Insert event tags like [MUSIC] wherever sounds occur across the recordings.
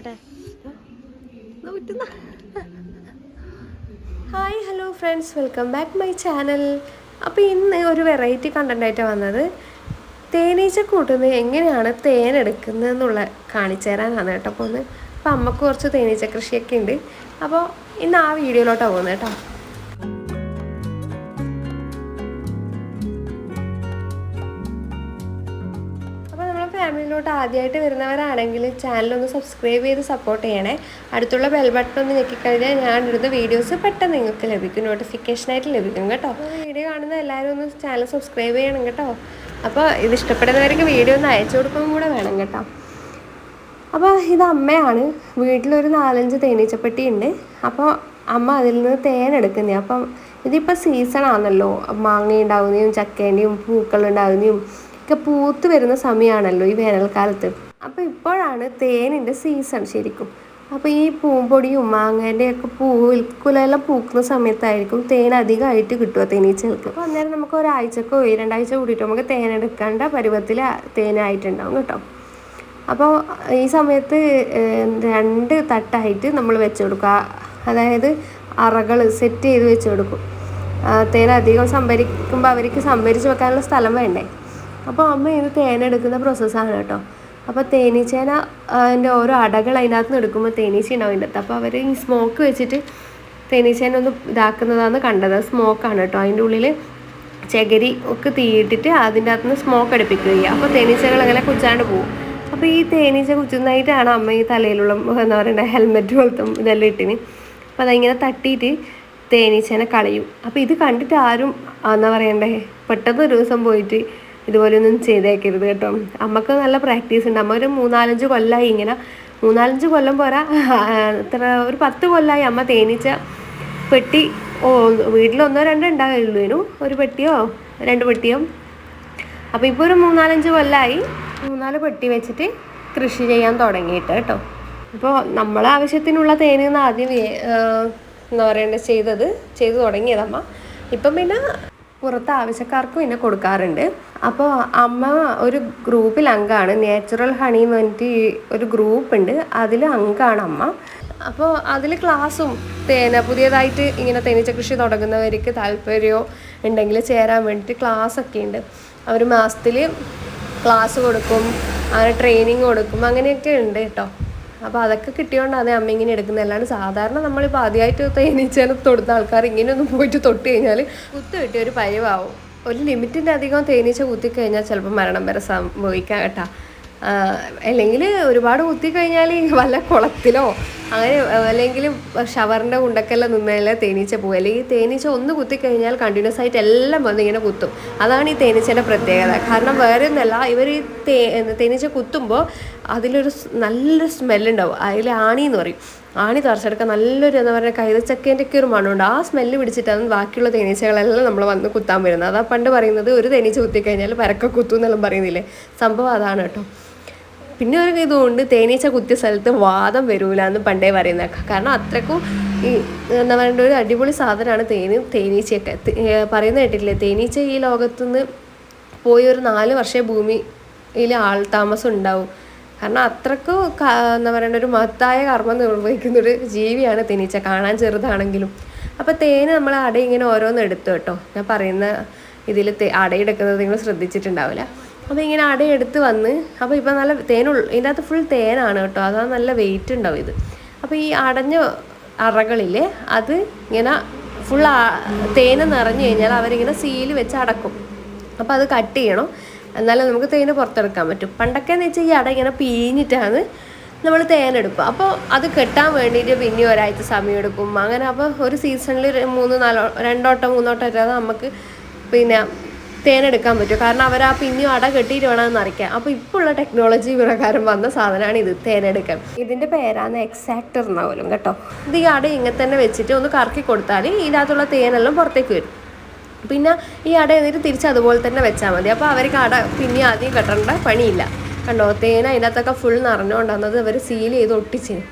നോട്ടെ hi hello friends welcome back my channel അപ്പോൾ ഇന്ന് ഒരു വെറൈറ്റി കണ്ടന്റായിട്ട് വന്നത്. തേനീച്ച കൂട്ടുന്നത് എങ്ങനെയാണ് തേൻ എടുക്കുന്നത് എന്നുള്ള കാണിച്ചു തരാനാണ് കേട്ടോ. അപ്പോൾ ഒന്ന് അപ്പോൾ അമ്മയ്ക്ക് കുറച്ച് തേനീച്ച കൃഷിയൊക്കെ ഉണ്ട്. അപ്പോൾ ഇന്ന് ആ വീഡിയോയിലോട്ടാണ് പോകുന്നത് കേട്ടോ. ആദ്യമായിട്ട് വരുന്നവരാണെങ്കിൽ ചാനലൊന്ന് സബ്സ്ക്രൈബ് ചെയ്ത് സപ്പോർട്ട് ചെയ്യണേ. അടുത്തുള്ള ബെൽ ബട്ടൺ ഒന്ന് ഞെക്കിക്കഴിഞ്ഞാൽ ഞാൻ ഇടുന്ന വീഡിയോസ് പെട്ടെന്ന് നിങ്ങൾക്ക് ലഭിക്കും. നോട്ടിഫിക്കേഷനായിട്ട് ലഭിക്കും കേട്ടോ. വീഡിയോ കാണുന്ന എല്ലാവരും ഒന്ന് ചാനൽ സബ്സ്ക്രൈബ് ചെയ്യണം കേട്ടോ. അപ്പോൾ ഇത് ഇഷ്ടപ്പെടുന്നവർക്ക് വീഡിയോ ഒന്ന് അയച്ചു കൊടുക്കുകയും കൂടെ വേണം കേട്ടോ. അപ്പോൾ ഇത് അമ്മയാണ്. വീട്ടിലൊരു നാലഞ്ച് തേനീച്ചപ്പെട്ടി ഉണ്ട്. അപ്പോൾ അമ്മ അതിൽ നിന്ന് തേൻ എടുക്കുന്നേ. അപ്പം ഇതിപ്പോൾ സീസൺ ആണല്ലോ. മാങ്ങ ഉണ്ടാകുന്നതും ചക്കേന്റെയും പൂക്കൾ ഉണ്ടാകുന്നതും ഒക്കെ പൂത്ത് വരുന്ന സമയമാണല്ലോ ഈ വേനൽക്കാലത്ത്. അപ്പോൾ ഇപ്പോഴാണ് തേനിന്റെ സീസൺ ശരിക്കും. അപ്പോൾ ഈ പൂമ്പൊടിയും മാങ്ങേന്റെ ഒക്കെ പൂക്കുലെല്ലാം പൂക്കുന്ന സമയത്തായിരിക്കും തേൻ അധികമായിട്ട് കിട്ടുക തേനീച്ചകൾക്ക്. അപ്പോൾ അന്നേരം നമുക്ക് ഒരാഴ്ചക്കോ രണ്ടാഴ്ച കൂടിയിട്ട് നമുക്ക് തേൻ എടുക്കേണ്ട പരുവത്തിൽ തേനായിട്ടുണ്ടാവും കേട്ടോ. അപ്പോൾ ഈ സമയത്ത് രണ്ട് തട്ടായിട്ട് നമ്മൾ വെച്ച് കൊടുക്കുക. അതായത് അറകൾ സെറ്റ് ചെയ്ത് വെച്ച് കൊടുക്കും. തേൻ അധികം സംഭരിക്കുമ്പോൾ അവർക്ക് സംഭരിച്ച് വെക്കാനുള്ള സ്ഥലം വേണ്ടേ? അപ്പോൾ അമ്മ ഇത് തേൻ എടുക്കുന്ന പ്രോസസ്സാണ് കേട്ടോ. അപ്പോൾ തേനീച്ചേന അതിന്റെ ഓരോ അടകൾ അതിനകത്ത് നിന്ന് എടുക്കുമ്പോൾ തേനീച്ച ഉണ്ടാവും അതിന്റെ അപ്പോൾ അവർ ഈ സ്മോക്ക് വെച്ചിട്ട് തേനീച്ചേനെ ഒന്ന് ഇതാക്കുന്നതാണ് കണ്ടത്. സ്മോക്കാണ് കേട്ടോ. അതിന്റെ ഉള്ളിൽ ചകിരി ഒക്കെ തീയിട്ടിട്ട് അതിന്റെ അകത്ത് നിന്ന് സ്മോക്ക് അടുപ്പിക്കുക അപ്പോൾ തേനീച്ചകൾ അങ്ങനെ കുച്ചാണ്ട് പോകും അപ്പോൾ ഈ തേനീച്ച കുച്ചുന്നതായിട്ടാണ് അമ്മ ഈ തലയിലുള്ള എന്താ പറയണ്ടേ ഹെൽമെറ്റ് പോലത്തെ ഇതെല്ലാം ഇട്ടിന്. അപ്പോൾ അതിങ്ങനെ തട്ടിയിട്ട് തേനീച്ചേനെ കളയും. അപ്പോൾ ഇത് കണ്ടിട്ട് ആരും എന്താ പറയണ്ടേ പെട്ടെന്ന് ഒരു ദിവസം പോയിട്ട് ഇതുപോലെയൊന്നും ചെയ്തേക്കരുത് കേട്ടോ. അമ്മയ്ക്ക് നല്ല പ്രാക്ടീസ് ഉണ്ട്. അമ്മ ഒരു മൂന്നാലഞ്ച് കൊല്ലമായി ഇങ്ങനെ. മൂന്നാലഞ്ച് കൊല്ലം പോരാ. എത്ര ഒരു പത്ത് കൊല്ലമായി അമ്മ തേനീച്ച പെട്ടി ഓ വീട്ടിലൊന്നോ രണ്ടോ ഉണ്ടാകുള്ളൂ ഒരു പെട്ടിയോ രണ്ട് പെട്ടിയോ. അപ്പോൾ ഇപ്പോൾ ഒരു മൂന്നാലഞ്ച് കൊല്ലമായി മൂന്നാൽ പെട്ടി വെച്ചിട്ട് കൃഷി ചെയ്യാൻ തുടങ്ങിയിട്ട് കേട്ടോ. അപ്പോൾ നമ്മളെ ആവശ്യത്തിനുള്ള തേന് നിന്ന് ആദ്യം എന്താ പറയണ്ടത് ചെയ്തത്. ചെയ്തു തുടങ്ങിയതമ്മ. ഇപ്പം പിന്നെ പുറത്ത് ആവശ്യക്കാർക്ക് പിന്നെ കൊടുക്കാറുണ്ട്. അപ്പോൾ അമ്മ ഒരു ഗ്രൂപ്പിൽ അംഗമാണ് നാച്ചുറൽ ഹണി എന്ന് പറഞ്ഞിട്ട് ഒരു ഗ്രൂപ്പ് ഉണ്ട്. അതിൽ അംഗമാണ് അമ്മ. അപ്പോൾ അതിൽ ക്ലാസ്സും തേന പുതിയതായിട്ട് ഇങ്ങനെ തേനീച്ച കൃഷി തുടങ്ങുന്നവർക്ക് താല്പര്യമോ ഉണ്ടെങ്കിൽ ചേരാൻ വേണ്ടിയിട്ട് ക്ലാസ്സൊക്കെ ഉണ്ട്. അവർ മാസത്തിൽ ക്ലാസ് കൊടുക്കും. അങ്ങനെ ട്രെയിനിങ് കൊടുക്കും. അങ്ങനെയൊക്കെ ഉണ്ട് കേട്ടോ. അപ്പോൾ അതൊക്കെ കിട്ടിയോണ്ടാണ് അമ്മ ഇങ്ങനെ എടുക്കുന്നത്. അല്ലാണ്ട് സാധാരണ നമ്മളിപ്പോൾ ആദ്യമായിട്ട് തേനീച്ചേനെ തൊടുന്ന ആൾക്കാർ ഇങ്ങനെയൊന്നും പോയിട്ട് തൊട്ട് കഴിഞ്ഞാൽ കുത്തു കിട്ടിയ ഒരു പരിവാവും. ഒരു ലിമിറ്റിന്റെ അധികം തേനീച്ച കുത്തിക്കഴിഞ്ഞാൽ ചിലപ്പോൾ മരണം വരെ സംഭവിക്കാം കേട്ടോ. അല്ലെങ്കിൽ ഒരുപാട് കുത്തിക്കഴിഞ്ഞാൽ [LAUGHS] വല്ല കുളത്തിലോ അങ്ങനെ അല്ലെങ്കിൽ ഷവറിന്റെ ഉണ്ടക്കെല്ലാം നിന്നാലേ തേനീച്ച പോകും അല്ലെങ്കിൽ തേനീച്ച ഒന്ന് കുത്തിക്കഴിഞ്ഞാൽ കണ്ടിന്യൂസ് ആയിട്ട് എല്ലാം വന്ന് ഇങ്ങനെ കുത്തും. അതാണ് ഈ തേനീച്ചയുടെ പ്രത്യേകത. കാരണം വേറെ ഒന്നല്ല ഇവർ ഈ തേ തേനീച്ച കുത്തുമ്പോൾ അതിലൊരു നല്ലൊരു സ്മെല്ലുണ്ടാവും അതിൽ ആണി എന്ന് പറയും. ആണി തറച്ചെടുക്കാൻ നല്ലൊരു എന്താ പറയുക കൈതച്ചക്കേന്റെ ഒക്കെ ഒരു മണമുണ്ട്. ആ സ്മെല്ല് പിടിച്ചിട്ടാണ് ബാക്കിയുള്ള തേനീച്ചകളെല്ലാം നമ്മൾ വന്ന് കുത്താൻ വരുന്നത്. അതാ പണ്ട് പറയുന്നത് ഒരു തേനീച്ച കുത്തിക്കഴിഞ്ഞാൽ പരക്ക കുത്തും എന്നെല്ലാം പറയുന്നില്ലേ? സംഭവം അതാണ് കേട്ടോ. പിന്നെ ഒരു ഇതുകൊണ്ട് തേനീച്ച കുത്തിയ സ്ഥലത്ത് വാദം വരൂല എന്ന് പണ്ടേ പറയുന്ന കാരണം അത്രക്കും ഈ എന്താ പറയേണ്ട ഒരു അടിപൊളി സാധനമാണ് തേനും തേനീച്ചയൊക്കെ. പറയുന്ന കേട്ടിട്ടില്ലേ? തേനീച്ച ഈ ലോകത്തുനിന്ന് പോയി ഒരു നാല് വർഷം ഭൂമിയിൽ ആൾ താമസം ഉണ്ടാവും കാരണം അത്രക്കും എന്താ പറയേണ്ട ഒരു മഹത്തായ കർമ്മം നിർവഹിക്കുന്ന ഒരു ജീവിയാണ് തേനീച്ച. കാണാൻ ചെറുതാണെങ്കിലും. അപ്പോൾ തേന് നമ്മൾ അട ഇങ്ങനെ ഓരോന്ന് എടുത്തു കേട്ടോ. ഞാൻ പറയുന്ന ഇതിൽ അടയെടുക്കുന്നത് നിങ്ങൾ ശ്രദ്ധിച്ചിട്ടുണ്ടാവില്ല. അപ്പോൾ ഇങ്ങനെ അടയെടുത്ത് വന്ന് അപ്പോൾ ഇപ്പം നല്ല തേനുള്ള ഇതിന്റെ അകത്ത് ഫുൾ തേനാണ് കേട്ടോ. അതാ നല്ല വെയിറ്റ് ഉണ്ടാവും ഇത്. അപ്പോൾ ഈ അടഞ്ഞ അറകളില്ലേ അത് ഇങ്ങനെ ഫുൾ തേന് നിറഞ്ഞു കഴിഞ്ഞാൽ അവരിങ്ങനെ സീൽ വെച്ച് അടക്കും. അപ്പോൾ അത് കട്ട് ചെയ്യണം. എന്നാലേ നമുക്ക് തേന് പുറത്തെടുക്കാൻ പറ്റും. പണ്ടൊക്കെ എന്ന് വെച്ചാൽ ഈ അട ഇങ്ങനെ പിഴിഞ്ഞിട്ടാണ് നമ്മൾ തേനെടുക്കും അപ്പോൾ അത് കെട്ടാൻ വേണ്ടിയിട്ട് പിന്നെ ഒരാഴ്ച സമയം എടുക്കും. അങ്ങനെ അപ്പോൾ ഒരു സീസണിൽ മൂന്ന് നാലോ രണ്ടോട്ടം മൂന്നോട്ടം ഒക്കെ നമുക്ക് പിന്നെ തേനെടുക്കാൻ പറ്റും കാരണം അവർ ആ പിന്നെയും അട കെട്ടിയിട്ട് വേണം അത് നിറയ്ക്കാൻ അപ്പോൾ ഇപ്പോൾ ഉള്ള ടെക്നോളജി പ്രകാരം വന്ന സാധനമാണ് ഇത് തേനെടുക്കാൻ ഇതിന്റെ പേരാണ് എക്സാക്ടർ എന്നാവലും കേട്ടോ. ഇത് ഈ അട ഇങ്ങനെ തന്നെ വെച്ചിട്ട് ഒന്ന് കറക്കി കൊടുത്താൽ ഇതിനകത്തുള്ള തേനെല്ലാം പുറത്തേക്ക് വരും. പിന്നെ ഈ അട എന്നിട്ട് തിരിച്ച് അതുപോലെ തന്നെ വെച്ചാൽ മതി. അപ്പോൾ അവർക്ക് അട പിന്നെ ആദ്യം കെട്ടേണ്ട പണിയില്ല. കണ്ടോ തേന അതിനകത്തൊക്കെ ഫുൾ നിറഞ്ഞുകൊണ്ടാകുന്നത് അവർ സീൽ ചെയ്ത് ഒട്ടിച്ചിന്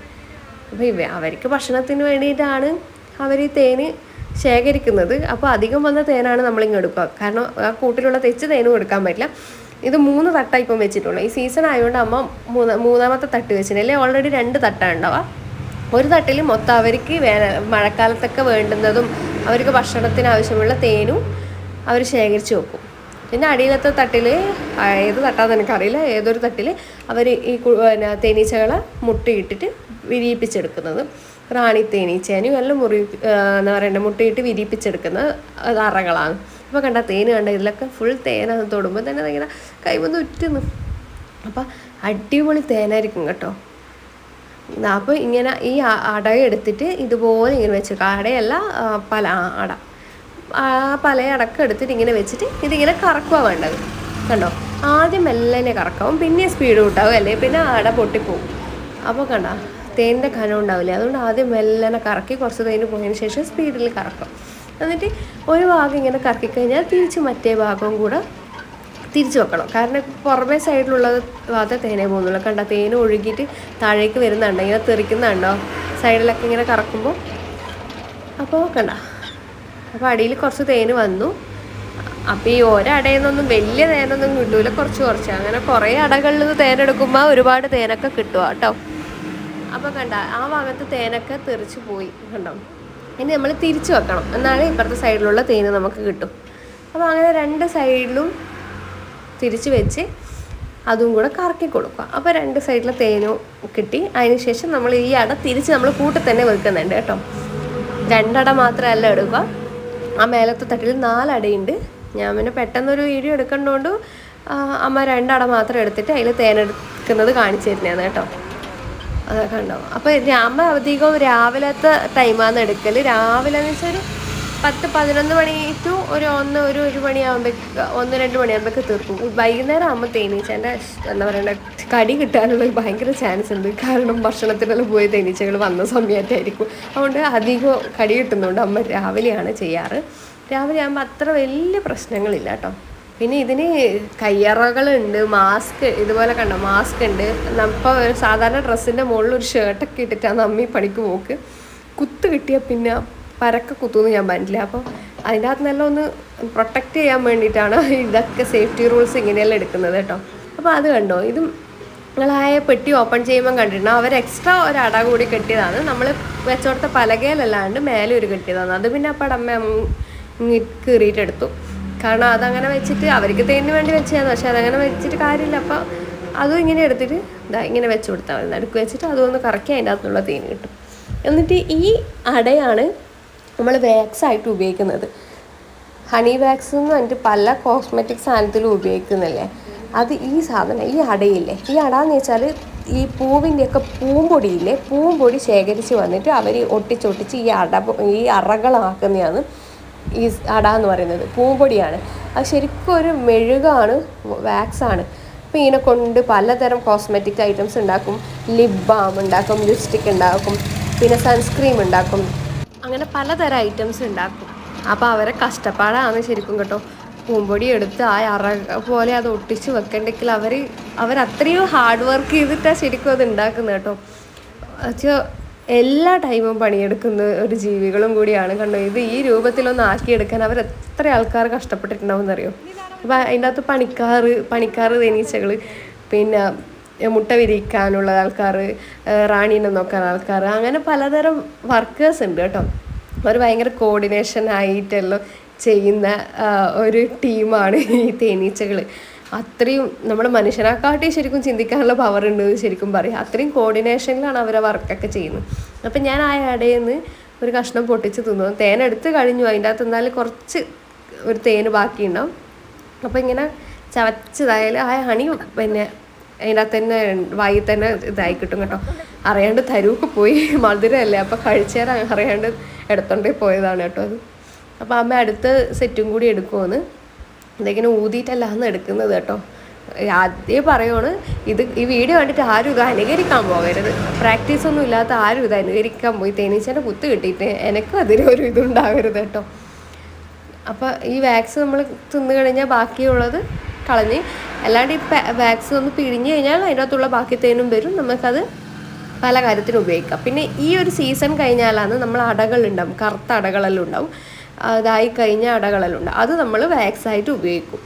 അപ്പോൾ ഇവ അവർക്ക് ഭക്ഷണത്തിന് വേണ്ടിയിട്ടാണ് അവർ ഈ തേന് ശേഖരിക്കുന്നത്. അപ്പോൾ അധികം വന്ന തേനാണ് നമ്മളിങ്ങ് എടുക്കുക. കാരണം ആ കൂട്ടിലുള്ള തെച്ച് തേനും എടുക്കാൻ പറ്റില്ല. ഇത് മൂന്ന് തട്ടാണ് ഇപ്പം വെച്ചിട്ടുള്ളൂ. ഈ സീസൺ ആയതുകൊണ്ട് അമ്മ മൂന്ന് മൂന്നാമത്തെ തട്ട് വെച്ചിട്ടുണ്ട് ഓൾറെഡി രണ്ട് തട്ടാണ് ഉണ്ടാവുക ഒരു തട്ടിൽ മൊത്തം അവർക്ക് വേന മഴക്കാലത്തൊക്കെ വേണ്ടുന്നതും അവർക്ക് ഭക്ഷണത്തിന് ആവശ്യമുള്ള തേനും അവർ ശേഖരിച്ച് വെക്കും. പിന്നെ അടിയിലത്തെ തട്ടിൽ ഏത് തട്ടാന്ന് എനിക്കറിയില്ല. ഏതൊരു തട്ടിൽ അവർ ഈ പിന്നെ തേനീച്ചകളെ മുട്ടയിട്ടിട്ട് വിരിയിപ്പിച്ചെടുക്കുന്നത്. റാണി തേനീച്ചേനും എല്ലാം മുറി എന്താ പറയണ്ടേ മുട്ടയിട്ട് വിരിപ്പിച്ചെടുക്കുന്ന അറകളാണ് അപ്പോൾ കണ്ട തേൻ കണ്ട ഇതിലൊക്കെ ഫുൾ തേനാണ് തൊടുമ്പോൾ തന്നെ ഇങ്ങനെ കൈവന്ന് ഉറ്റുന്നു അപ്പോൾ അടിപൊളി തേനായിരിക്കും കേട്ടോ. അപ്പോൾ ഇങ്ങനെ ഈ അടയെടുത്തിട്ട് ഇതുപോലെ ഇങ്ങനെ വെച്ചേക്കുക അടയല്ല പല അട. പല അടക്കം എടുത്തിട്ട് ഇങ്ങനെ വെച്ചിട്ട് ഇതിങ്ങനെ കറക്കുക വേണ്ടത്. കണ്ടോ? ആദ്യം മെല്ലനെ കറക്കാവും പിന്നെ സ്പീഡ് കൂട്ടാവും അല്ലേ? പിന്നെ അട പൊട്ടിപ്പോവും. അപ്പോൾ കണ്ട തേനിന്റെ കനം ഉണ്ടാവില്ലേ? അതുകൊണ്ട് ആദ്യം മെല്ലനെ കറക്കി കുറച്ച് തേന് പോയതിന് ശേഷം സ്പീഡിൽ കറക്കും. എന്നിട്ട് ഒരു ഭാഗം ഇങ്ങനെ കറക്കി കഴിഞ്ഞാൽ തിരിച്ച് മറ്റേ ഭാഗവും കൂടെ തിരിച്ചു വെക്കണം. കാരണം പുറമേ സൈഡിലുള്ള ഭാഗത്തെ തേനേ പോകുന്നുള്ളൂ. കണ്ട? തേന് ഒഴുകിയിട്ട് താഴേക്ക് വരുന്നുണ്ടോ. ഇങ്ങനെ തെറിക്കുന്നുണ്ടോ? സൈഡിലൊക്കെ ഇങ്ങനെ കറക്കുമ്പോൾ. അപ്പോൾ കണ്ട? അപ്പോൾ അടിയിൽ കുറച്ച് തേന് വന്നു. അപ്പോൾ ഈ ഒരടയിൽ നിന്നൊന്നും വലിയ തേനൊന്നും കിട്ടൂല. കുറച്ച് കുറച്ച്. അങ്ങനെ കുറേ അടകളിൽ നിന്ന് തേനെടുക്കുമ്പോൾ ഒരുപാട് തേനൊക്കെ കിട്ടുക കേട്ടോ. അപ്പോൾ കണ്ട ആ ഭാഗത്ത് തേനൊക്കെ തെറിച്ച് പോയി കണ്ടോ? ഇനി നമ്മൾ തിരിച്ചു വെക്കണം. എന്നാണ് ഇപ്പുറത്തെ സൈഡിലുള്ള തേന് നമുക്ക് കിട്ടും. അപ്പോൾ അങ്ങനെ രണ്ട് സൈഡിലും തിരിച്ച് വെച്ച് അതും കൂടെ കറക്കി കൊടുക്കുക. അപ്പോൾ രണ്ട് സൈഡിലെ തേനും കിട്ടി. അതിന് ശേഷം നമ്മൾ ഈ അട തിരിച്ച് നമ്മൾ കൂട്ടി തന്നെ വെക്കുന്നുണ്ട് കേട്ടോ. രണ്ടട മാത്രമല്ല എടുക്കുക. ആ മേലത്തെ തട്ടിൽ നാലടയുണ്ട്. ഞാൻ പിന്നെ പെട്ടെന്നൊരു വീഡിയോ എടുക്കേണ്ടതുകൊണ്ട് അമ്മ രണ്ടട മാത്രം എടുത്തിട്ട് അതിൽ തേനെടുക്കുന്നത് കാണിച്ചു തരുന്നതാണ് കേട്ടോ. അതൊക്കെ ഉണ്ടാവും. അപ്പോൾ അമ്മ അധികവും രാവിലത്തെ ടൈമാണ് എടുക്കൽ രാവിലെ എന്ന് വെച്ചാൽ ഒരു പത്ത് പതിനൊന്ന് മണി ടു ഒരു ഒന്ന് ഒരു ഒരു മണിയാകുമ്പോഴേക്ക് ഒന്ന് രണ്ട് മണിയാകുമ്പോഴേക്ക് തീർക്കും. വൈകുന്നേരം ആകുമ്പോൾ തേനീച്ചേന്റെ എന്താ പറയണ്ട കടി കിട്ടാനുള്ള ഭയങ്കര ചാൻസ് ഉണ്ട്. കാരണം ഭക്ഷണത്തിനെല്ലാം പോയി തേനീച്ചകൾ വന്ന സമയത്തായിരിക്കും. അതുകൊണ്ട് അധികം കടി കിട്ടുന്നതുകൊണ്ട് അമ്മ രാവിലെയാണ് ചെയ്യാറ്. രാവിലെ ആകുമ്പോൾ അത്ര വലിയ പ്രശ്നങ്ങളില്ല കേട്ടോ. പിന്നെ ഇതിന് കയ്യറകളുണ്ട് മാസ്ക് ഇതുപോലെ കണ്ടോ മാസ്ക് ഉണ്ട്. ഇപ്പോൾ സാധാരണ ഡ്രസ്സിന്റെ മുകളിൽ ഒരു ഷർട്ടൊക്കെ ഇട്ടിട്ടാണ് അമ്മി പണിക്ക് പോക്ക്. കുത്ത് കിട്ടിയാൽ പിന്നെ പരക്ക കുത്തുമെന്ന് ഞാൻ പറഞ്ഞില്ല അപ്പോൾ അതിന്റെ അകത്ത് നല്ല ഒന്ന് പ്രൊട്ടക്റ്റ് ചെയ്യാൻ വേണ്ടിയിട്ടാണ് ഇതൊക്കെ സേഫ്റ്റി റൂൾസ് ഇങ്ങനെയെല്ലാം എടുക്കുന്നത് കേട്ടോ. അപ്പോൾ അത് കണ്ടോ ഇതും നിങ്ങളായ പെട്ടി ഓപ്പൺ ചെയ്യുമ്പോൾ കണ്ടിട്ടുണ്ട്. അവർ എക്സ്ട്രാ ഒരു അട കൂടി കെട്ടിയതാണ്. നമ്മൾ വെച്ചോടത്തെ പലകയിലല്ലാണ്ട് മേലെ ഒരു കെട്ടിയതാണ്. അത് പിന്നെ അപ്പം അമ്മ കീറിയിട്ടെടുത്തു കാരണം അതങ്ങനെ വെച്ചിട്ട് അവർക്ക് തേനിന് വേണ്ടി വെച്ചതാണ്. പക്ഷെ അതങ്ങനെ വെച്ചിട്ട് കാര്യമില്ല. അപ്പം അതും ഇങ്ങനെ എടുത്തിട്ട് ഇതാ ഇങ്ങനെ വെച്ച് കൊടുത്താൽ മതി. നടുക്ക് വെച്ചിട്ട് അതൊന്ന് കറക്കി അതിന്റെ അകത്തുള്ള തേൻ കിട്ടും. എന്നിട്ട് ഈ അടയാണ് നമ്മൾ വാക്സ് ആയിട്ട് ഉപയോഗിക്കുന്നത്. ഹണി വാക്സ് എന്ന് പറഞ്ഞിട്ട് പല കോസ്മെറ്റിക് സാധനത്തിലും ഉപയോഗിക്കുന്നില്ലേ? അത് ഈ സാധനം ഈ അടയില്ലേ? ഈ അട എന്ന് വെച്ചാൽ ഈ പൂവിന്റെയൊക്കെ പൂമ്പൊടിയില്ലേ? പൂമ്പൊടി ശേഖരിച്ച് വന്നിട്ട് അവർ ഒട്ടിച്ചൊട്ടിച്ച് ഈ അട ഈ അറകളാക്കുന്നതാണ് ഈ അട എന്ന് പറയുന്നത്. പൂമ്പൊടിയാണ്. അത് ശരിക്കും ഒരു മെഴുകാണ് വാക്സാണ്. അപ്പോൾ ഇതിനെ കൊണ്ട് പലതരം കോസ്മെറ്റിക് ഐറ്റംസ് ഉണ്ടാക്കും. ലിപ് ബാം ഉണ്ടാക്കും ലിപ്സ്റ്റിക് ഉണ്ടാക്കും പിന്നെ സൺസ്ക്രീം ഉണ്ടാക്കും. അങ്ങനെ പലതരം ഐറ്റംസ് ഉണ്ടാക്കും. അപ്പോൾ അവരെ കഷ്ടപ്പാടാണ് ശരിക്കും കേട്ടോ. പൂമ്പൊടി എടുത്ത് ആ അറ പോലെ അത് ഒട്ടിച്ച് വെക്കണ്ടെങ്കിൽ അവർ അവരത്രയും ഹാർഡ് വർക്ക് ചെയ്തിട്ടാണ് ശരിക്കും അത് ഉണ്ടാക്കുന്നത് കേട്ടോ. എല്ലാ ടൈമും പണിയെടുക്കുന്ന ഒരു ജീവികളും കൂടിയാണ് കണ്ടോ? ഇത് ഈ രൂപത്തിലൊന്ന് ആക്കിയെടുക്കാൻ അവർ എത്ര ആൾക്കാർ കഷ്ടപ്പെട്ടിട്ടുണ്ടാവും എന്നറിയോ അപ്പം അതിന്റെ അകത്ത് പണിക്കാർ പണിക്കാർ തേനീച്ചകൾ പിന്നെ മുട്ട വിരിക്കാനുള്ള ആൾക്കാർ റാണീനെ നോക്കാൻ ആൾക്കാർ അങ്ങനെ പലതരം വർക്കേഴ്സ് ഉണ്ട് കേട്ടോ. അവർ ഭയങ്കര കോർഡിനേഷൻ ആയിട്ടെല്ലാം ചെയ്യുന്ന ഒരു ടീമാണ് ഈ തേനീച്ചകൾ അത്രയും നമ്മൾ മനുഷ്യനെക്കാട്ടി ശരിക്കും ചിന്തിക്കാനുള്ള പവർ ഉണ്ട് ശരിക്കും പറയാം. അത്രയും കോർഡിനേഷനിലാണ് അവരെ വർക്കൊക്കെ ചെയ്യുന്നത്. അപ്പം ഞാൻ ആ ഇടയിൽ നിന്ന് ഒരു കഷ്ണം പൊട്ടിച്ച് തിന്നു തേനെടുത്ത് കഴിഞ്ഞു. അതിന്റെ അകത്ത് എന്നാൽ കുറച്ച് ഒരു തേന് ബാക്കിയുണ്ടാവും അപ്പോൾ ഇങ്ങനെ ചവച്ചതായാലും ആ ഹണി പിന്നെ അതിന്റെ അകത്ത് തന്നെ വായി തന്നെ ഇതായി കിട്ടും കേട്ടോ. അറിയാണ്ട് തരൂക്ക് പോയി. [LAUGHS] മധുരമല്ലേ? അപ്പോൾ കഴിച്ചേരം അറിയാണ്ട് എടുത്തോണ്ടേ പോയതാണ് കേട്ടോ അത്. അപ്പോൾ അമ്മ അടുത്ത സെറ്റും കൂടി എടുക്കുമെന്ന് ഇതിങ്ങനെ ഊതിയിട്ടല്ലാന്ന് എടുക്കുന്നത് കേട്ടോ. ആദ്യം പറയുവാണ് ഇത് ഈ വീഡിയോ കണ്ടിട്ട് ആരും ഇത് അനുകരിക്കാൻ പോകരുത്. പ്രാക്ടീസ് ഒന്നും ഇല്ലാത്ത ആരും ഇത് അനുകരിക്കാൻ പോയി. തേനീച്ചേന്റെ കുത്ത് കിട്ടിയിട്ട് എനിക്കും അതിലൊരു ഇതുണ്ടാവരുത് കേട്ടോ. അപ്പോൾ ഈ വാക്സ് നമ്മൾ തിന്നു കഴിഞ്ഞാൽ ബാക്കിയുള്ളത് കളഞ്ഞ് അല്ലാണ്ട് ഈ വാക്സ് ഒന്ന് പിഴിഞ്ഞ് കഴിഞ്ഞാൽ അതിന്റെ അകത്തുള്ള ബാക്കി തേനും വരും. നമുക്കത് പല കാര്യത്തിനും ഉപയോഗിക്കാം. പിന്നെ ഈ ഒരു സീസൺ കഴിഞ്ഞാലാണ് നമ്മൾ അടകളുണ്ടാവും കറുത്ത അടകളെല്ലാം ഉണ്ടാവും. അതായി കഴിഞ്ഞ അടകളെല്ലാം അത് നമ്മൾ വാക്സ് ആയിട്ട് ഉപയോഗിക്കും.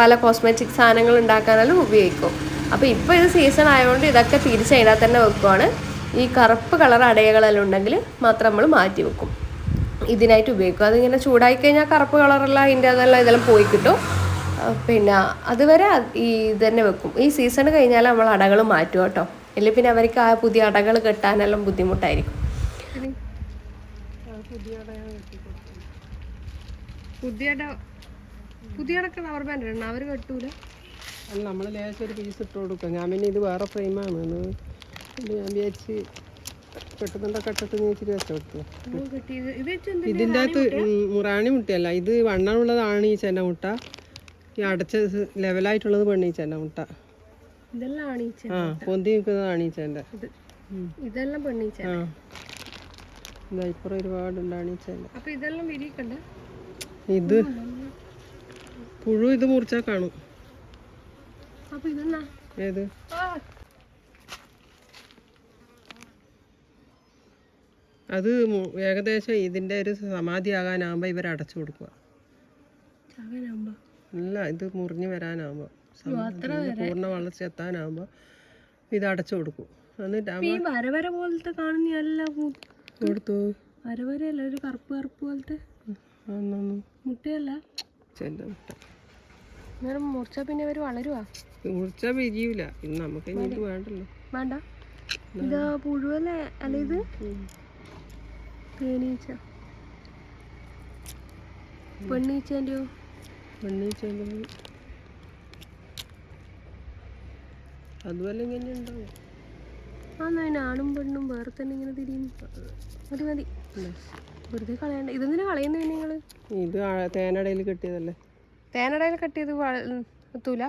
പല കോസ്മെറ്റിക് സാധനങ്ങൾ ഉണ്ടാക്കാനാലും ഉപയോഗിക്കും. അപ്പോൾ ഇപ്പോൾ ഇത് സീസൺ ആയതുകൊണ്ട് ഇതൊക്കെ തിരിച്ച് അതിനകത്ത് തന്നെ വെക്കുവാണ്. ഈ കറുപ്പ് കളർ അടയകളെല്ലാം ഉണ്ടെങ്കിൽ മാത്രം നമ്മൾ മാറ്റി വെക്കും. ഇതിനായിട്ട് ഉപയോഗിക്കും. അതിങ്ങനെ ചൂടായി കഴിഞ്ഞാൽ കറുപ്പ് കളറുള്ള അതിന്റെ അതെല്ലാം ഇതെല്ലാം പോയി കിട്ടും. പിന്നെ അതുവരെ ഈ ഇത് തന്നെ വെക്കും. ഈ സീസൺ കഴിഞ്ഞാൽ നമ്മൾ അടകൾ മാറ്റും കേട്ടോ. ഇല്ലെങ്കിൽ പിന്നെ അവർക്ക് ആ പുതിയ അടകൾ കെട്ടാനെല്ലാം ബുദ്ധിമുട്ടായിരിക്കും. പുതിയ പുതിയ അടക്ക റബ്ബർ ബാൻഡ് ഇടണം അവർ കെട്ടൂല. അല്ല നമ്മൾ ലേശം ഒരു പീസ് ഇട്ട് കൊടുക്കാം. ഞാൻ പിന്നെ ഇത് വേറെ ഫ്രെയിമാണ് ഞാൻ വിചാരിച്ച് കെട്ടുന്നുണ്ടോ കെട്ടിട്ട് ഞാൻ ഇച്ചിരി വെച്ച കൊടുത്തു ഇതിന്റെ അകത്ത് മുറാണി റാണി മുട്ടയല്ല. ഇത് വണ്ണമുള്ളതാണ് ഈ ചെന്ന മുട്ട. ഈ അടച്ച ലെവലായിട്ടുള്ളത് പെണ്ണീച്ചേന്റെ മുട്ട. ഇതെല്ലാം ആണീച്ച ആ പൊന്തി നിൽക്കുന്നതാണ് ഈ ഇത് ഇതെല്ലാം പെണ്ണീച്ച ആ. ഇതാ ഇപ്പുറം ഒരുപാടുണ്ടാണ് ഈച്ചേന്റെ അപ്പൊ ഇതെല്ലാം വിരിക്കണ്ട ഇത് പുഴു ഇത് മുറിച്ചാൽ കാണും. ഏത്? അത് ഏകദേശം ഇതിന്റെ ഒരു സമാധി ആകാനാകുമ്പോൾ ഇവർ അടച്ചു കൊടുക്കുക അല്ല ഇത് മുറിഞ്ഞു വരാനാകുമ്പോൾ പൂർണ വളർച്ച എത്താനാകുമ്പോൾ ഇത് അടച്ചു കൊടുക്കും. എന്നിട്ട് വരവര പോലത്തെ കാണുന്ന എല്ലാം കൊടുത്തു? ഒരു കറുപ്പ് കറുപ്പ് പോലത്തെ? മുട്ടയല്ല. ചെല്ല മുട്ട. അന്നേരം മുറിച്ചാ പിന്നെ അവർ വളരുവാ? മുറിച്ചാൽ പിരിയൂല. ഇന്ന് നമുക്ക് ഇനി വേണ്ടല്ലോ. വേണ്ട. ഇതാ. പുഴുവല്ലേ? അല്ല ഇത്? തേനീച്ച. പെണ്ണീച്ചേന്റെയോ? പെണ്ണീച്ചെങ്കിൽ അതുപോലെ ഇങ്ങനെ ഉണ്ടാവും. ആ ആണും പെണ്ണും വേറെ തന്നെ ഇങ്ങനെ തിരിയും മതി. മതി വെറുതെ കളയണ്ട. ഇതെന്തിനാ കളയുന്നത് പിന്നെ നിങ്ങൾ? ഇത് തേനടയിൽ കെട്ടിയതല്ലേ? തേനടയിൽ കെട്ടിയത് എത്തൂല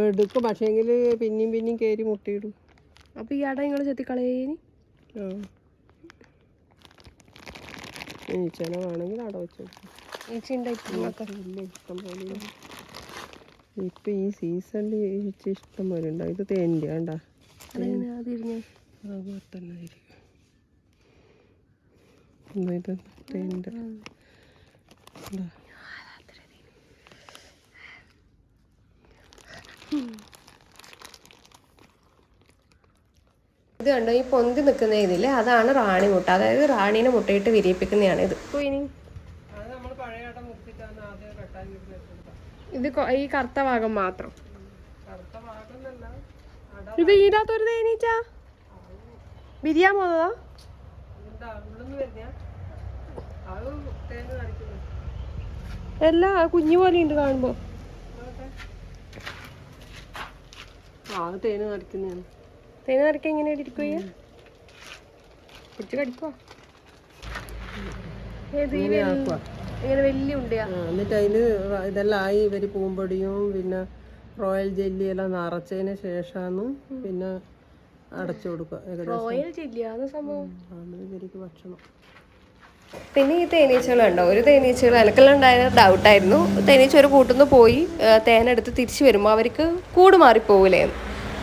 എടുക്കും. പക്ഷേങ്കിൽ പിന്നെയും പിന്നെയും കയറി മുട്ടിയിടും. അപ്പൊ ഈ അട നിങ്ങൾ ചെത്തി കളയേനി? ആ. ഈച്ചന വേണമെങ്കിൽ അട വെച്ച് ഇപ്പൊ ഈ സീസണിൽ ഈച്ച ഇഷ്ടം പോലെ ഉണ്ടാവും. ഇത് തേന്റെ വേണ്ട അതുപോലെ തന്നെ ഇത് തേന്റെ ഇതാ. ഇത് കണ്ടോ ഈ പൊന്തി നിൽക്കുന്ന ഇതിൽ അതാണ് റാണി മുട്ട. അതായത് റാണീനെ മുട്ടയിട്ട് വിരിയിപ്പിക്കുന്നതാണ് ഇത്. ഇനി അത് നമ്മൾ പഴയ ആട്ടം മുറിച്ചിട്ടാണ് ആദ്യം കെട്ടാൻ വെച്ചെടുക്കാം ഇത് ഈ കറുത്ത ഭാഗം മാത്രം. ഇത് ഈടാത്തൊരു തേനീച്ച. ബിരിയാൻ പോകുന്നതാ എന്താ ഇവിടുന്ന് വരുന്ന അത് തേന് നടിക്കുന്നു എല്ലാ കുഞ്ഞു പോലെ ഉണ്ട് കാണുമ്പോ. ആ അത് തേന് നടിക്കുന്നതാണ് തേന് നിറയ്ക്കാൻ ഇങ്ങനെ ഇരിക്കുകയാ പിടിച്ച് ഇങ്ങനെ വലിയ ഉണ്ടയാ? എന്നിട്ട് അതിന് ഇതെല്ലാം ആയി ഇവർ പൂമ്പൊടിയും പിന്നെ റോയൽ ജെല്ലി എല്ലാം നിറച്ചതിന് ശേഷമാണ് പിന്നെ അടച്ചു കൊടുക്കുക ഏകദേശം. റോയൽ സംഭവം. ഭക്ഷണം. പിന്നെ ഈ തേനീച്ചകളുണ്ടോ ഒരു തേനീച്ചകൾ എനിക്കെല്ലാം ഡൗട്ടായിരുന്നു തേനീച്ച ഒരു കൂട്ടുനിന്ന് പോയി തേനെടുത്ത് തിരിച്ചു വരുമ്പോൾ അവർക്ക് കൂട് മാറിപ്പോകില്ലേ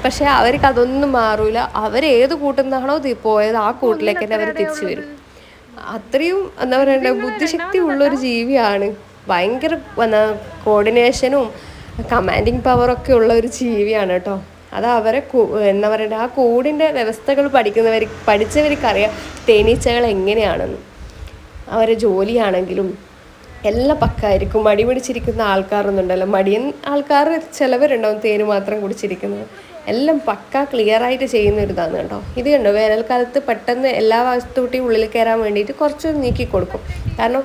പക്ഷെ അവർക്ക് അതൊന്നും മാറൂല. അവർ ഏത് കൂട്ടുന്നാണോ പോയത് ആ കൂട്ടിലേക്ക് തന്നെ അവർ തിരിച്ചു വരും. അത്രയും എന്താ പറയണ്ടേ ബുദ്ധിശക്തി ഉള്ളൊരു ജീവിയാണ്. ഭയങ്കര കോർഡിനേഷനും കമാൻഡിങ് പവറൊക്കെ ഉള്ള ഒരു ജീവിയാണ് കേട്ടോ. അത് അവരെ എന്താ പറയണ്ടേ ആ കൂടിന്റെ വ്യവസ്ഥകൾ പഠിക്കുന്നവർ പഠിച്ചവർക്കറിയാം തേനീച്ചകൾ എങ്ങനെയാണെന്ന്. അവരെ ജോലിയാണെങ്കിലും എല്ലാം പക്കായിരിക്കും. മടി പിടിച്ചിരിക്കുന്ന ആൾക്കാരൊന്നുണ്ടല്ലോ. മടിയൻ ആൾക്കാർ ചിലവരുണ്ടാവും തേന് മാത്രം കുടിച്ചിരിക്കുന്നത്. എല്ലാം പക്ക ക്ലിയർ ആയിട്ട് ചെയ്യുന്ന ഒരു ഇതാണ് കേട്ടോ. ഇത് കണ്ടോ? വേനൽക്കാലത്ത് പെട്ടെന്ന് എല്ലാ വസ്തുട്ടിയും ഉള്ളിൽ കയറാൻ വേണ്ടിയിട്ട് കുറച്ച് നീക്കി കൊടുക്കും. കാരണം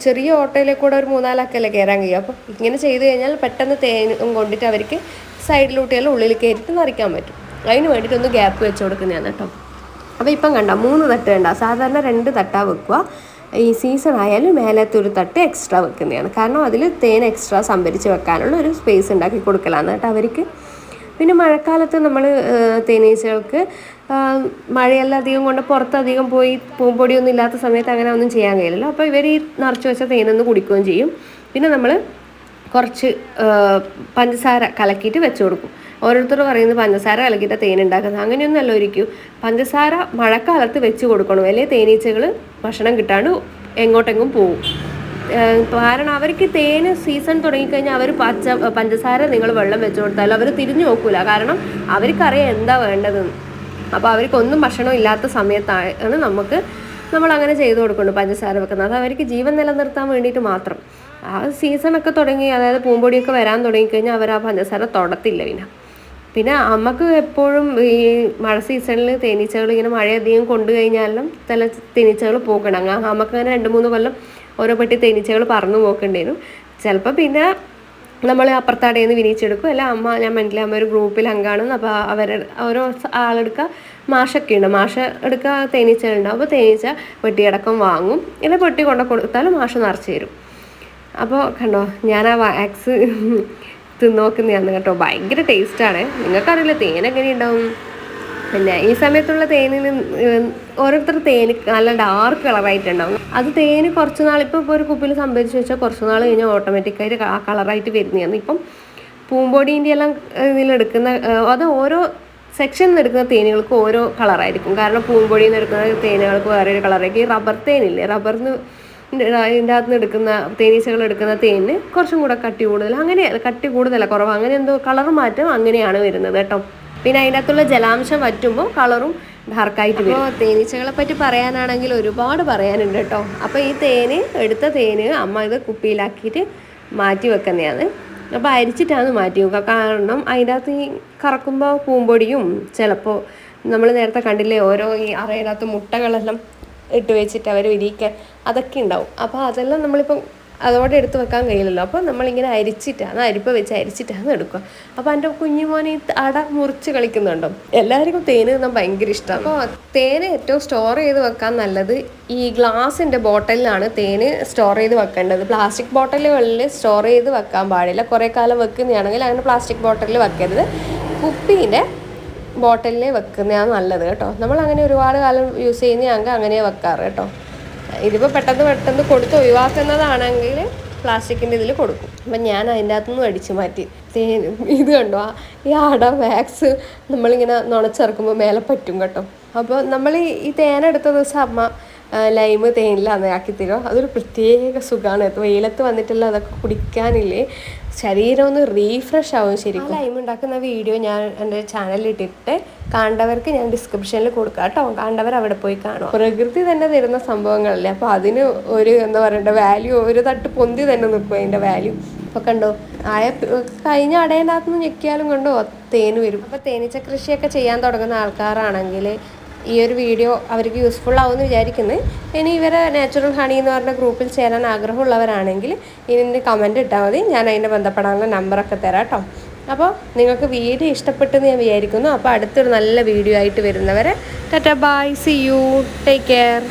ചെറിയ ഓട്ടോയിലെ കൂടെ ഒരു മൂന്നാലാക്കല്ലേ കയറാൻ കഴിയും. അപ്പോൾ ഇങ്ങനെ ചെയ്ത് കഴിഞ്ഞാൽ പെട്ടെന്ന് തേനും കൊണ്ടിട്ട് അവർക്ക് സൈഡിലൂട്ടിയാലും ഉള്ളിൽ കയറിയിട്ട് നിറയ്ക്കാൻ പറ്റും. അതിന് വേണ്ടിയിട്ട് ഒന്ന് ഗ്യാപ്പ് വെച്ച് കൊടുക്കുന്നതാണ് കേട്ടോ. അപ്പോൾ ഇപ്പം കണ്ട? മൂന്ന് തട്ട് വേണ്ട. സാധാരണ രണ്ട് തട്ടാ വെക്കുക. ഈ സീസൺ ആയാലും മേലത്തെ ഒരു തട്ട് എക്സ്ട്രാ വെക്കുന്നതാണ്. കാരണം അതിൽ തേൻ എക്സ്ട്രാ സംഭരിച്ച് വെക്കാനുള്ള ഒരു സ്പേസ് ഉണ്ടാക്കി കൊടുക്കലാണ് കേട്ടോ അവർക്ക്. പിന്നെ മഴക്കാലത്ത് നമ്മൾ തേനീച്ചകൾക്ക് മഴയെല്ലാം അധികം കൊണ്ട് പുറത്തധികം പോയി പൂമ്പൊടിയൊന്നും ഇല്ലാത്ത സമയത്ത് അങ്ങനെ ഒന്നും ചെയ്യാൻ കഴിയില്ലല്ലോ. അപ്പോൾ ഇവർ ഈ നിറച്ച് വെച്ച തേനൊന്ന് കുടിക്കുകയും ചെയ്യും. പിന്നെ നമ്മൾ കുറച്ച് പഞ്ചസാര കലക്കിയിട്ട് വെച്ച് കൊടുക്കും. ഓരോരുത്തർ പറയുന്നത് പഞ്ചസാര കലക്കിയിട്ട് തേൻ ഉണ്ടാക്കുന്നത്. അങ്ങനെയൊന്നുമല്ല ഒരിക്കും പഞ്ചസാര മഴക്കാലത്ത് വെച്ച് കൊടുക്കണം. അല്ലെങ്കിൽ തേനീച്ചകൾ ഭക്ഷണം കിട്ടാണ്ട് എങ്ങോട്ടെങ്ങും പോകും കാരണം അവർക്ക് തേന് സീസൺ തുടങ്ങിക്കഴിഞ്ഞാൽ അവർ പച്ച പഞ്ചസാര നിങ്ങൾ വെള്ളം വെച്ച് കൊടുത്താലും അവർ തിരിഞ്ഞു നോക്കൂല. കാരണം അവർക്കറിയാം എന്താ വേണ്ടതെന്ന്. അപ്പോൾ അവർക്കൊന്നും ഭക്ഷണം ഇല്ലാത്ത സമയത്താണ് നമുക്ക് നമ്മൾ അങ്ങനെ ചെയ്തു കൊടുക്കുന്നുണ്ട് പഞ്ചസാര വെക്കുന്നത്. അത് അവർക്ക് ജീവൻ നിലനിർത്താൻ വേണ്ടിയിട്ട് മാത്രം. ആ സീസണൊക്കെ തുടങ്ങി അതായത് പൂമ്പൊടിയൊക്കെ വരാൻ തുടങ്ങിക്കഴിഞ്ഞാൽ അവർ ആ പഞ്ചസാര തൊടത്തില്ല പിന്നെ. പിന്നെ അമ്മയ്ക്ക് എപ്പോഴും ഈ മഴ സീസണിൽ തേനീച്ചകൾ ഇങ്ങനെ മഴയധികം കൊണ്ടു കഴിഞ്ഞാലും ചില തേനീച്ചകൾ പോകണം അമ്മയ്ക്ക് അങ്ങനെ രണ്ട് മൂന്ന് കൊല്ലം ഓരോ പെട്ടി തേനീച്ചകൾ പറന്നു പോക്കേണ്ടിയിരുന്നു ചിലപ്പോൾ പിന്നെ നമ്മൾ അപ്പുറത്താടയിൽ നിന്ന് വിരിയിച്ചെടുക്കും. അല്ല അമ്മ ഞാൻ മനസ്സിലെ അമ്മ ഒരു ഗ്രൂപ്പിൽ അംഗമാണ് അപ്പോൾ അവർ ഓരോ ആളെടുക്കുക മാഷൊക്കെ ഉണ്ട്. മാഷ എടുക്കുക തേനീച്ചകളുണ്ടാവും. അപ്പോൾ തേനീച്ച പെട്ടിയടക്കം വാങ്ങും. ഇല്ല പെട്ടി കൊണ്ട കൊടുത്താലും മാഷ നിറച്ച് തരും. അപ്പോൾ കണ്ടോ ഞാൻ ആ വാക്സ് തിന്നോക്കുന്നതാണ് കേട്ടോ. ഭയങ്കര ടേസ്റ്റാണ്. നിങ്ങൾക്കറിയില്ല തേൻ എങ്ങനെ ഉണ്ടാവും പിന്നെ ഈ സമയത്തുള്ള തേനിന് ഓരോരുത്തർ തേന് നല്ല ഡാർക്ക് കളറായിട്ടുണ്ടാവും. അത് തേന് കുറച്ച് നാൾ ഇപ്പോൾ ഒരു കുപ്പിയിൽ സംഭരിച്ച് വെച്ചാൽ കുറച്ച് നാൾ കഴിഞ്ഞാൽ ഓട്ടോമാറ്റിക്കായിട്ട് ആ കളറായിട്ട് വരുന്നതാണ്. ഇപ്പം പൂമ്പൊടീന്റെ എല്ലാം ഇതിലെടുക്കുന്ന അത് ഓരോ സെക്ഷനിൽ എടുക്കുന്ന തേനുകൾക്ക് ഓരോ കളറായിരിക്കും. കാരണം പൂമ്പൊടിയിൽ നിന്ന് എടുക്കുന്ന തേനുകൾക്ക് വേറെ ഒരു കളറായിരിക്കും. ഈ റബ്ബർ തേനില്ലേ റബ്ബറിന് ഇതിന്റെ അകത്ത് നിന്ന് എടുക്കുന്ന തേനീച്ചകൾ എടുക്കുന്ന തേനിന് കുറച്ചും കൂടെ കട്ടി കൂടുതൽ. അങ്ങനെ കട്ടി കൂടുതലല്ല കുറവ്. അങ്ങനെ എന്തോ കളർ മാറ്റം അങ്ങനെയാണ് വരുന്നത് കേട്ടോ. പിന്നെ അതിന്റെ അകത്തുള്ള ജലാംശം വറ്റുമ്പോൾ കളറും ഡാർക്കായിട്ട് വരും. അപ്പോൾ തേനീച്ചകളെ പറ്റി പറയാനാണെങ്കിൽ ഒരുപാട് പറയാനുണ്ട് കേട്ടോ. അപ്പോൾ ഈ തേന് എടുത്ത തേന് അമ്മ ഇത് കുപ്പിയിലാക്കിയിട്ട് മാറ്റി വെക്കുന്നതാണ്. അപ്പോൾ അരിച്ചിട്ടാണ് മാറ്റി വെക്കുക. കാരണം അതിന്റെ അകത്ത് ഈ കറക്കുമ്പോൾ പൂമ്പൊടിയും ചിലപ്പോൾ നമ്മൾ നേരത്തെ കണ്ടില്ലേ ഓരോ ഈ അറയിനകത്ത് മുട്ടകളെല്ലാം ഇട്ട് വെച്ചിട്ട് അവർ വിരിയിക്കാൻ അതൊക്കെ ഉണ്ടാവും. അപ്പോൾ അതെല്ലാം നമ്മളിപ്പം അതോടെ എടുത്ത് വെക്കാൻ കഴിയില്ലല്ലോ. അപ്പോൾ നമ്മളിങ്ങനെ അരിച്ചിട്ടാണ് അരിപ്പ വെച്ച് അരിച്ചിട്ടാണ് എടുക്കുക. അപ്പോൾ എന്റെ കുഞ്ഞുമോനെ അട മുറിച്ച് കളിക്കുന്നുണ്ടോ? എല്ലാവർക്കും തേന് തിന്നാൻ ഭയങ്കര ഇഷ്ടമാണ് അപ്പോൾ തേന് ഏറ്റവും സ്റ്റോർ ചെയ്ത് വെക്കാൻ നല്ലത് ഈ ഗ്ലാസിന്റെ ബോട്ടലിലാണ് തേന് സ്റ്റോർ ചെയ്ത് വെക്കേണ്ടത്. പ്ലാസ്റ്റിക് ബോട്ടലുകളിൽ സ്റ്റോർ ചെയ്ത് വെക്കാൻ പാടില്ല. കുറേ കാലം വെക്കുന്നതാണെങ്കിൽ അങ്ങനെ പ്ലാസ്റ്റിക് ബോട്ടലിൽ വെക്കരുത്. കുപ്പീന്റെ ബോട്ടലിൽ വെക്കുന്നതാണ് നല്ലത് കേട്ടോ. നമ്മൾ അങ്ങനെ ഒരുപാട് കാലം യൂസ് ചെയ്യുന്നതാണെങ്കിൽ അങ്ങനെ വെക്കാറ് കേട്ടോ. ഇതിപ്പോൾ പെട്ടെന്ന് പെട്ടെന്ന് കൊടുത്ത് ഒഴിവാക്കുന്നതാണെങ്കിൽ പ്ലാസ്റ്റിക്കിന്റെ ഇതിൽ കൊടുക്കും. അപ്പം ഞാൻ അതിന്റെ അകത്തുനിന്ന് അടിച്ചു മാറ്റി. തേൻ ഇത് കണ്ടോ? ഈ ആട വാക്സ് നമ്മളിങ്ങനെ നുണച്ചിറക്കുമ്പോൾ മേലെ പറ്റും കേട്ടോ. അപ്പോൾ നമ്മൾ ഈ ഈ തേനെടുത്ത ദിവസം അമ്മ ലൈമ് തേനിലാണ് ആക്കി തരും അതൊരു പ്രത്യേക സുഖമാണ് വെയിലത്ത് വന്നിട്ടുള്ള അതൊക്കെ കുടിക്കാനില്ലേ. ശരീരം ഒന്ന് റീഫ്രഷ് ആവും ശരിക്കും. ലൈം ഉണ്ടാക്കുന്ന വീഡിയോ ഞാൻ എന്റെ ചാനലിൽ ഇട്ടിട്ട് കണ്ടവർക്ക് ഞാൻ ഡിസ്ക്രിപ്ഷനിൽ കൊടുക്കാം കേട്ടോ. കണ്ടവർ അവിടെ പോയി കാണും. പ്രകൃതി തന്നെ തരുന്ന സംഭവങ്ങളല്ലേ? അപ്പോൾ അതിന് ഒരു എന്താ പറയണ്ട വാല്യൂ ഒരു തട്ട് പൊന്തി തന്നെ നിൽക്കും അതിന്റെ വാല്യൂ അപ്പോൾ കണ്ടോ ആയ കഴിഞ്ഞ അടേനകത്ത് അകത്തുനിന്ന് ഞെക്കിയാലും കണ്ടോ തേന് വരും. അപ്പോൾ തേനീച്ച കൃഷിയൊക്കെ ചെയ്യാൻ തുടങ്ങുന്ന ആൾക്കാരാണെങ്കിൽ ഈ ഒരു വീഡിയോ അവർക്ക് യൂസ്ഫുൾ ആവുമെന്ന് വിചാരിക്കുന്നു. ഇനി ഇവരെ നാച്ചുറൽ ഹണി എന്ന് പറഞ്ഞ ഗ്രൂപ്പിൽ ചേരാൻ ആഗ്രഹമുള്ളവരാണെങ്കിൽ ഇതിന്റെ കമന്റ് ഇട്ടാൽ മതി. ഞാൻ അതിന്റെ ബന്ധപ്പെടാനുള്ള നമ്പറൊക്കെ തരാം കേട്ടോ അപ്പോൾ നിങ്ങൾക്ക് വീഡിയോ ഇഷ്ടപ്പെട്ടെന്ന് ഞാൻ വിചാരിക്കുന്നു. അപ്പോൾ അടുത്തൊരു നല്ല വീഡിയോ ആയിട്ട് വരുന്നവരെ tata bye see you take care